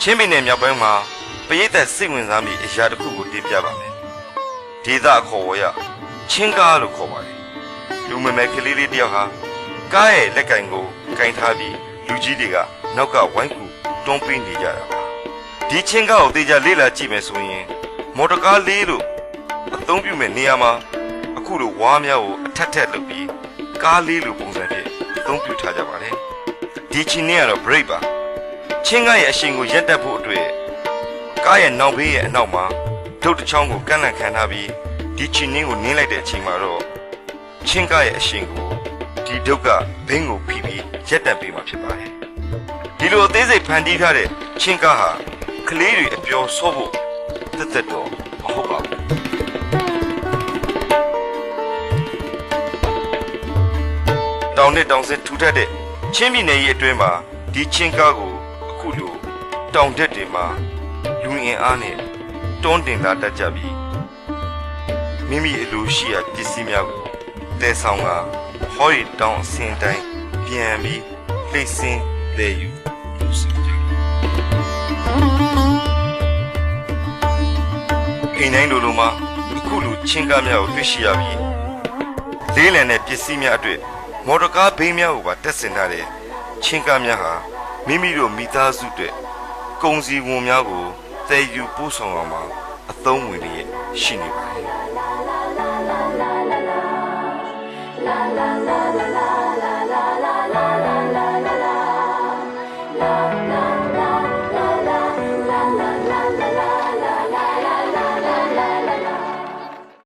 ချင်းပြည်နယ်မြောက်ပိုင်းမှာပရိသတ်စိတ်ဝင်စားမိအရာတစ်ခုကိုတင်ပြပါမယ်ဒေသခေါ်ဝေါ်ရချင်းကားလို့ခေါ်ပါတယ်လူမမဲကလေးလေးတယောက်ဟာကားရဲ့လက်ကင်ကိုကင်ထားပြီးလူကြီးတွေကနောက်ကဝိုင်းကူတွန်းပေးနေကြတာပါဒီချင်းကားကိုတေချာလေးလာကြည့်မယ်ဆိုရင်မော်တော်ကားလေးလို့အသုံးပြုမဲ့နေရာမှာအခုလိုဝါးများကိုအထက်ထက်လုပ်ပြီးကားလေးလိုပုံစံဖြင့်အသုံးပြုထားကြပါတယ်ဒီချင်းနဲ့ကတော့ brake ပါ ချင်းကားရဲ့အရှင်ကိုရက်တက်ဖို့အတွက်ကားရဲ့နောက်ဘေးရဲ့အနောက်မှာဒုတ်တစ်ချောင်းကိုကန့်လန့်ခံထားပြီးဒီချင်းနင်းကိုနင်းလိုက်တဲ့အချိန်မှာတော့ချင်းကားရဲ့အရှင်ကိုဒီဒုတ်ကဘင်းကိုဖိပြီးရက်တက်ပေးမှာဖြစ်ပါတယ်ဒီလိုအသေးစိတ်ဖန်တီးထားတဲ့ချင်းကားဟာကလေးတွေအပျော်ဆော့ဖို့တက်တက်တော့မဟုတ်ပါဘူးတောင်နဲ့တောင်စစ်ထူထပ်တဲ့ချင်းပြည်နယ်ကြီးအတွင်းမှာဒီချင်းကားကိုအ ခုလိုတောင်တက်တွေမှာလူအင်အားနဲ့တွန်းတင်လာတတ်ကြပြီးမိမိအလိုရှိရာပစ္စည်းများကိုတဲဆောင်ကဟောရီတောင်အစင်တိုင်းပြန်ပြီးလှိမ့်စင်းလေယူလူဆောင်ကြအိမ်တိုင်းလိုလိုမှာအခုလိုချင်းကားများကိုတွေ့ရှိရပြီးလေးလံတဲ့ပစ္စည်းများအတွက်မော်တော်ကားဘေးများကိုပါတက်ဆင်ထားတဲ့ချင်းကားများဟာ မိမိတို့မိသားစုအတွက်ကုန်စည်ဝန်များကိုတည်ယူပို့ဆောင်အောင်မှာအသုံးဝင်လျက်ရှိနေပါတယ်